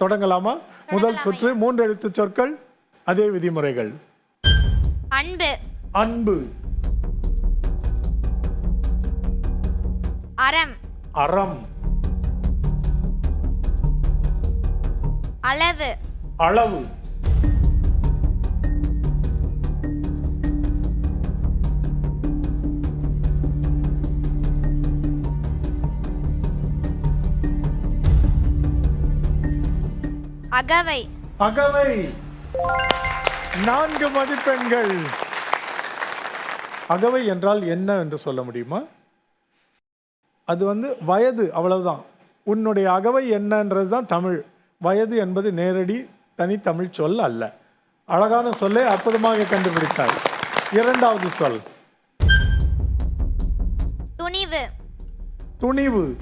தொடங்கலாமா? முதல் சுற்று மூன்று எழுத்து சொற்கள் அதே விதிமுறைகள். அன்பு. அன்பு. அறம். அறம். அளவு. அளவு. அகவை. அகவை. நான்கு மதிப்பெண்கள். அகவை என்றால் என்ன என்று சொல்ல முடியுமா? அது வந்து வயது அவ்வளவுதான். உன்னுடைய அகவை என்னன்றது தான் தமிழ். வயது என்பது நேரடி தனித்தமிழ் சொல் அல்ல. அழகான சொல்லை அற்புதமாக கண்டுபிடித்தாய். இரண்டாவது சொல். துணிவு. துணிவு.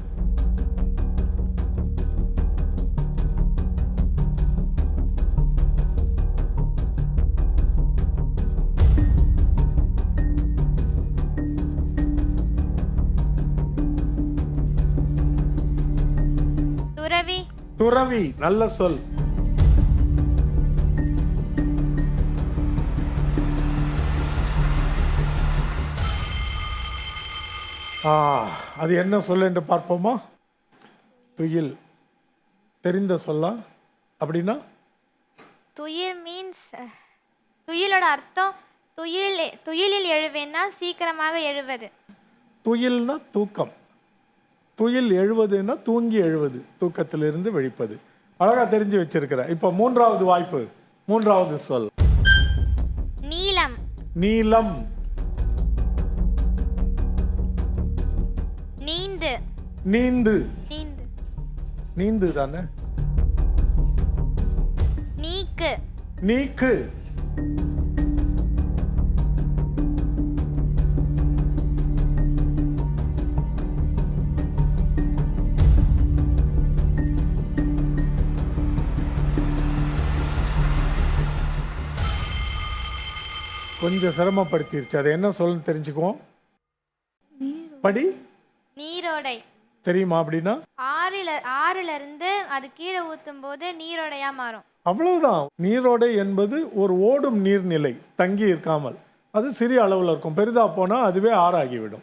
துறவி. துறவி நல்ல சொல். ஆ அது என்ன சொல் என்று பார்ப்போமா? துயில். தெரிந்த சொல்லா? அப்படின்னா? துயில் மீன்ஸ் துயிலோட அர்த்தம் துயில் துயிலில் எழுவேன்னா சீக்கிரமாக எழுவது. துயில்னா தூக்கம். துயில் எழுவதுன்னா தூங்கி எழுவது தூக்கத்திலிருந்து விழிப்பது. அழகா தெரிஞ்சு வச்சிருக்கிற. இப்போ மூன்றாவது வாய்ப்பு மூன்றாவது சொல். நீலம் நீலம் நீந்து. நீந்து. நீந்து. நீந்து தானே? நீக்கு. நீக்கு. கொஞ்சம் சிரமப்படுத்திருச்சு. அது என்ன சொல்லு தெரிஞ்சுக்குவோம். படி. நீரோடை. தெரியுமா அப்படின்னா? ஆறில ஆறுல இருந்து அது கீழே ஊத்தும் போது நீரோடையா மாறும். அவ்வளவுதான். நீரோடை என்பது ஒரு ஓடும் நீர்நிலை தங்கி இருக்காமல் அது சிறிய அளவில் இருக்கும். பெரிதா போனால் அதுவே ஆறாகிவிடும்.